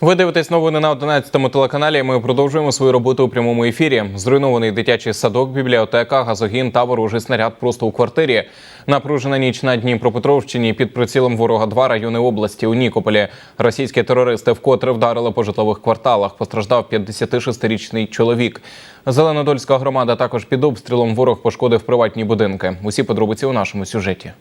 Ви дивитесь новини на 11 телеканалі. Ми продовжуємо свою роботу у прямому ефірі. Зруйнований дитячий садок, бібліотека, газогін та ворожий снаряд просто у квартирі. Напружена ніч на Дніпропетровщині під прицілом ворога два райони області у Нікополі. Російські терористи вкотре вдарили по житлових кварталах. Постраждав 56-річний чоловік. Зеленодольська громада також під обстрілом ворог пошкодив приватні будинки. Усі подробиці у нашому сюжеті.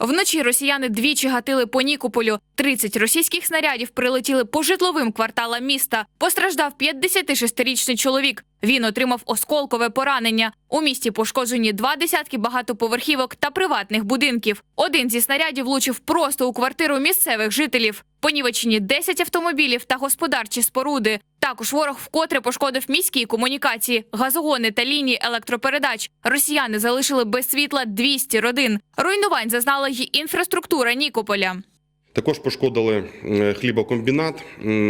Вночі росіяни двічі гатили по Нікополю. 30 російських снарядів прилетіли по житловим кварталам міста. Постраждав 56-річний чоловік. Він отримав осколкове поранення. У місті пошкоджені два десятки багатоповерхівок та приватних будинків. Один зі снарядів влучив просто у квартиру місцевих жителів. Понівечені 10 автомобілів та господарчі споруди. Також ворог вкотре пошкодив міські комунікації, газогони та лінії електропередач. Росіяни залишили без світла 200 родин. Руйнувань зазнала й інфраструктура Нікополя. Також пошкодили хлібокомбінат,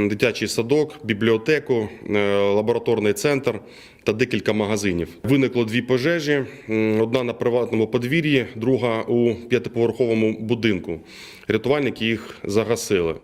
дитячий садок, бібліотеку, е, лабораторний центр та декілька магазинів. Виникло дві пожежі: одна на приватному подвір'ї, друга у п'ятиповерховому будинку. Рятувальники їх загасили.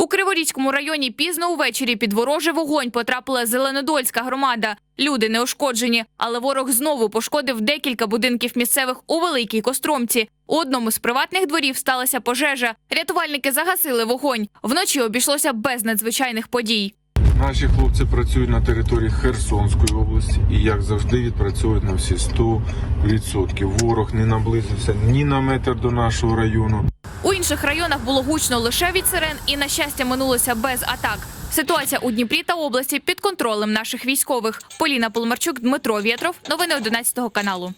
У Криворізькому районі пізно увечері під ворожий вогонь потрапила Зеленодольська громада. Люди не ушкоджені, але ворог знову пошкодив декілька будинків місцевих у Великій Костромці. У одному з приватних дворів сталася пожежа. Рятувальники загасили вогонь. Вночі обійшлося без надзвичайних подій. Наші хлопці працюють на території Херсонської області і, як завжди, відпрацьовують на всі 100%. Ворог не наблизився ні на метр до нашого району. У інших районах було гучно лише від сирен, і на щастя минулося без атак. Ситуація у Дніпрі та області під контролем наших військових. Поліна Полмарчук, Дмитро Вєтров. Новини 11 каналу.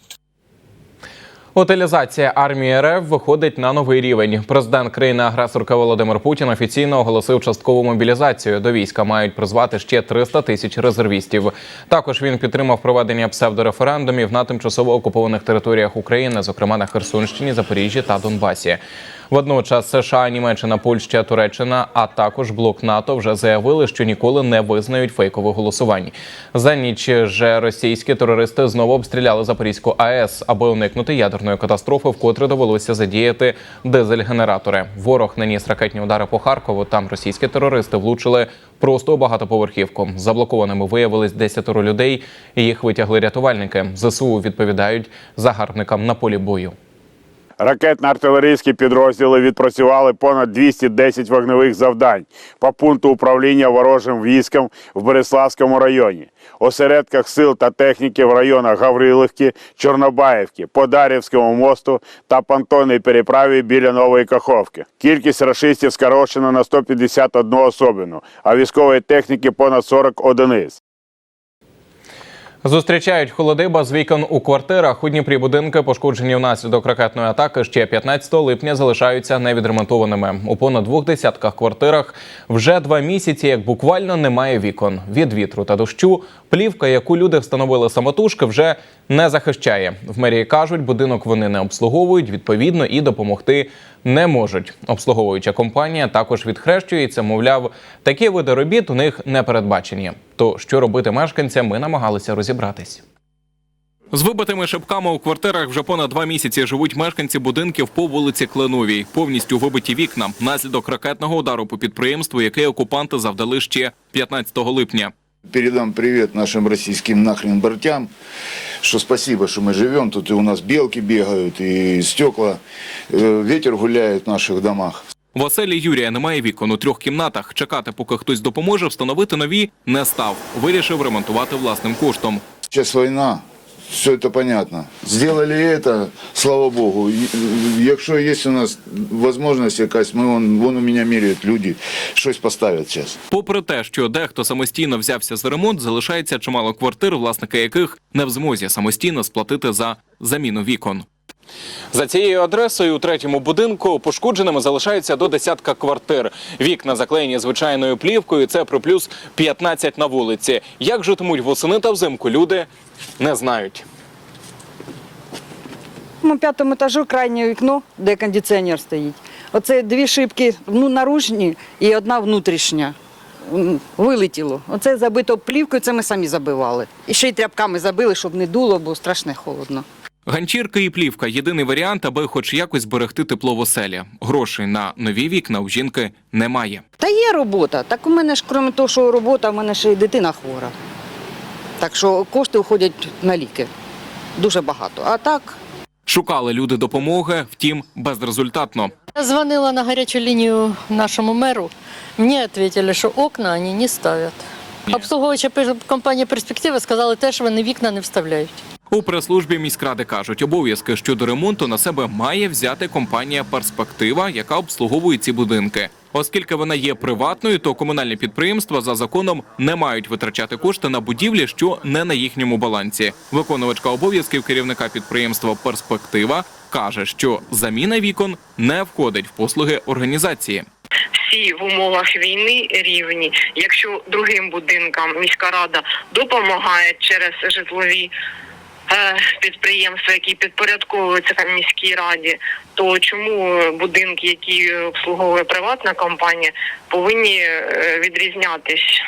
Утилізація армії РФ виходить на новий рівень. Президент країни-агресорка Володимир Путін офіційно оголосив часткову мобілізацію. До війська мають призвати ще 300 тисяч резервістів. Також він підтримав проведення псевдореферендумів на тимчасово окупованих територіях України, зокрема на Херсонщині, Запоріжжі та Донбасі. Водночас США, Німеччина, Польща, Туреччина, а також блок НАТО вже заявили, що ніколи не визнають фейкових голосувань. За ніч же російські терористи знову обстріляли Запорізьку АЕС, аби уникнути ядерної катастрофи, вкотре довелося задіяти дизель-генератори. Ворог наніс ракетні удари по Харкову. Там російські терористи влучили просто у багатоповерхівку. Заблокованими виявились 10 людей. Їх витягли рятувальники. Зсу відповідають загарбникам на полі бою. Ракетно-артилерійські підрозділи відпрацювали понад 210 вогневих завдань по пункту управління ворожим військом в Береславському районі, осередках сил та техніки в районах Гаврилівки, Чорнобаївки, Подарівському мосту та понтонній переправі біля Нової Каховки. Кількість рашистів скорочено на 151 особину, а військової техніки понад 40 одиниць. Зустрічають холодиба з вікон у квартирах. У Дніпрі будинки, пошкоджені внаслідок ракетної атаки, ще 15 липня залишаються невідремонтованими. У понад двох десятках квартирах вже два місяці, як буквально немає вікон. Від вітру та дощу плівка, яку люди встановили самотужки, вже не захищає. В мерії кажуть, будинок вони не обслуговують, відповідно, і допомогти не можуть. Обслуговуюча компанія також відхрещується. Мовляв, такі види робіт у них не передбачені. То що робити мешканцям, ми намагалися розібратись. З вибитими шибками у квартирах вже понад два місяці живуть мешканці будинків по вулиці Кленовій. Повністю вибиті вікна внаслідок ракетного удару по підприємству, яке окупанти завдали ще 15 липня. Передам привет нашим российским нахрен бортям, что спасибо, что мы живем, тут и у нас белки бегают, и стекла, э, ветер гуляет в наших домах. В оселі Юрія немає вікон у трьох кімнатах. Чекати, поки хтось допоможе, встановити нові не став. Вирішив ремонтувати власним коштом. Зараз война, все это понятно. Сделали это, слава Богу. И, э, Якщо є у нас возможность якась, ми вон, вон у мене міряють люди, щось поставлять зараз. Попри те, що дехто самостійно взявся за ремонт, залишається чимало квартир, власники яких не в змозі самостійно сплатити за заміну вікон. За цією адресою у третьому будинку пошкодженими залишається до десятка квартир. Вікна заклеєні звичайною плівкою. Це про плюс 15 на вулиці. Як житимуть восени та взимку, люди не знають. На п'ятому етажу крайнє вікно, де кондиціонер стоїть. Оце дві шибки ну, наружні і одна внутрішня. Вилетіло. Оце забито плівкою, це ми самі забивали. І ще й тряпками забили, щоб не дуло, бо страшно холодно. Ганчірка і плівка єдиний варіант, аби хоч якось зберегти тепло в оселі. Грошей на нові вікна у жінки немає. Та є робота. Так у мене ж, крім того, що робота, у мене ще й дитина хвора. Так що кошти уходять на ліки. Дуже багато. А так, Шукали люди допомоги, втім безрезультатно. Я звонила на горячую линию нашему мэру. Мне ответили, что окна они не ставят. Обслуговуюча компанія перспектива сказали, теж вони вікна не вставляють. У прес-службі міськради кажуть, обов'язки щодо ремонту на себе має взяти компанія Перспектива, яка обслуговує ці будинки. Оскільки вона є приватною, то комунальні підприємства за законом не мають витрачати кошти на будівлі, що не на їхньому балансі. Виконувачка обов'язків керівника підприємства Перспектива каже, що заміна вікон не входить в послуги організації. всі в умовах війни рівні. Якщо другим будинкам міська рада допомагає через житлові підприємства, які підпорядковуються міській раді, то чому будинки, які обслуговує приватна компанія, повинні е, відрізнятись?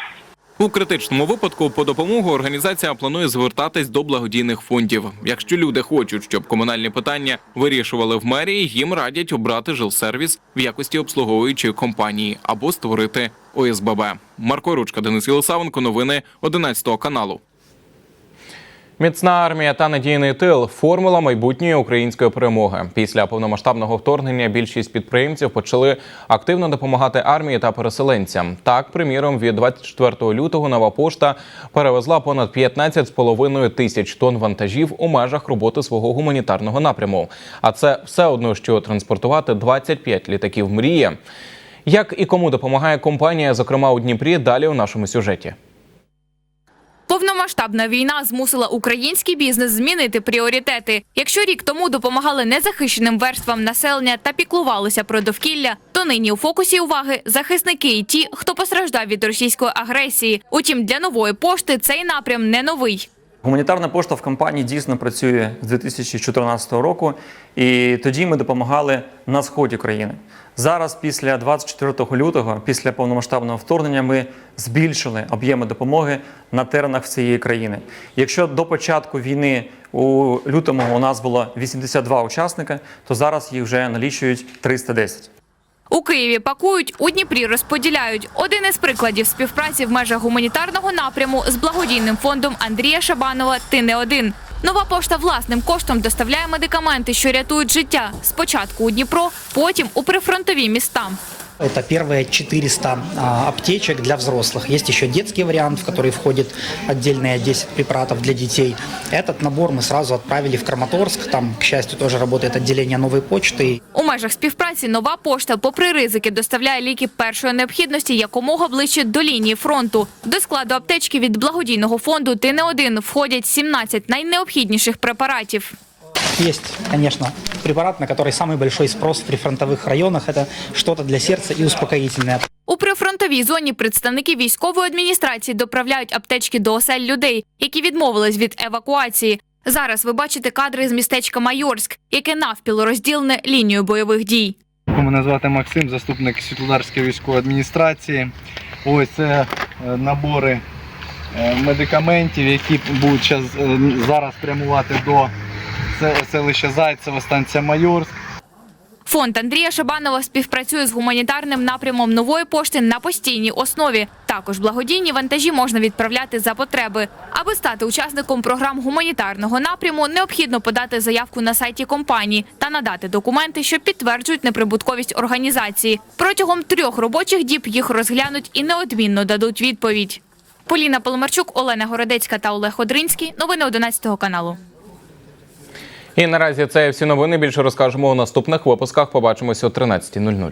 У критичному випадку по допомогу організація планує звертатись до благодійних фондів. Якщо люди хочуть, щоб комунальні питання вирішували в мерії, їм радять обрати жилсервіс в якості обслуговуючої компанії або створити ОСББ. Марко Ручка, Денис Єлисавенко, новини 11 каналу. Міцна армія та надійний тил формула майбутньої української перемоги. Після повномасштабного вторгнення більшість підприємців почали активно допомагати армії та переселенцям. Так, приміром, від 24 лютого нова пошта перевезла понад 15,5 тисяч тонн вантажів у межах роботи свого гуманітарного напряму. А це все одно, що транспортувати 25 літаків мрія. Як і кому допомагає компанія, зокрема у Дніпрі, далі у нашому сюжеті. Повномасштабна війна змусила український бізнес змінити пріоритети. Якщо рік тому допомагали незахищеним верствам населення та піклувалися про довкілля, то нині у фокусі уваги захисники і ті, хто постраждав від російської агресії. Утім, для нової пошти цей напрям не новий. Гуманітарна пошта в компанії дійсно працює з 2014 року, і тоді ми допомагали на сході країни. Зараз, після 24 лютого, після повномасштабного вторгнення, ми збільшили об'єми допомоги на теренах всієї країни. Якщо до початку війни у лютому у нас було 82 учасника, то зараз їх вже налічують 310. У Києві пакують, у Дніпрі розподіляють. Один із прикладів співпраці в межах гуманітарного напряму з благодійним фондом Андрія Шабанова Ти не один. Нова пошта власним коштом доставляє медикаменти, що рятують життя. Спочатку у Дніпро, потім у прифронтові міста. Это первые 400 а, аптечек для взрослых. Есть еще детский вариант, в который входит отдельные 10 препаратов для детей. Этот набор мы сразу отправили в Краматорск. Там, к счастью, тоже работает отделение новой почты. У межах співпраці нова пошта, попри ризики, доставляє ліки першої необхідності якомога ближче до лінії фронту. До складу аптечки від благодійного фонду Ти не один входять 17 найнеобхідніших препаратів. Есть, конечно, препарат, на который самый большой спрос в прифронтовых районах. Это что-то для сердца и успокоительное. У прифронтовій зоні представники військової адміністрації доправляють аптечки до осель людей, які відмовились від евакуації. Зараз ви бачите кадри з містечка Майорськ, яке навпіл розділене лінією бойових дій. Мене звати Максим, заступник Світлодарської військової адміністрації. Ось це е, набори е, медикаментів, які будуть щас- е, зараз прямувати до се- селища Зайцево, станція Майорськ. Фонд Андрія Шабанова співпрацює з гуманітарним напрямом нової пошти на постійній основі. Також благодійні вантажі можна відправляти за потреби. Аби стати учасником програм гуманітарного напряму, необхідно подати заявку на сайті компанії та надати документи, що підтверджують неприбутковість організації. Протягом трьох робочих діб їх розглянуть і неодмінно дадуть відповідь. Поліна Поломарчук, Олена Городецька та Олег Одринський. Новини 11 каналу. І наразі це всі новини. Більше розкажемо у наступних випусках. Побачимося о 13.00.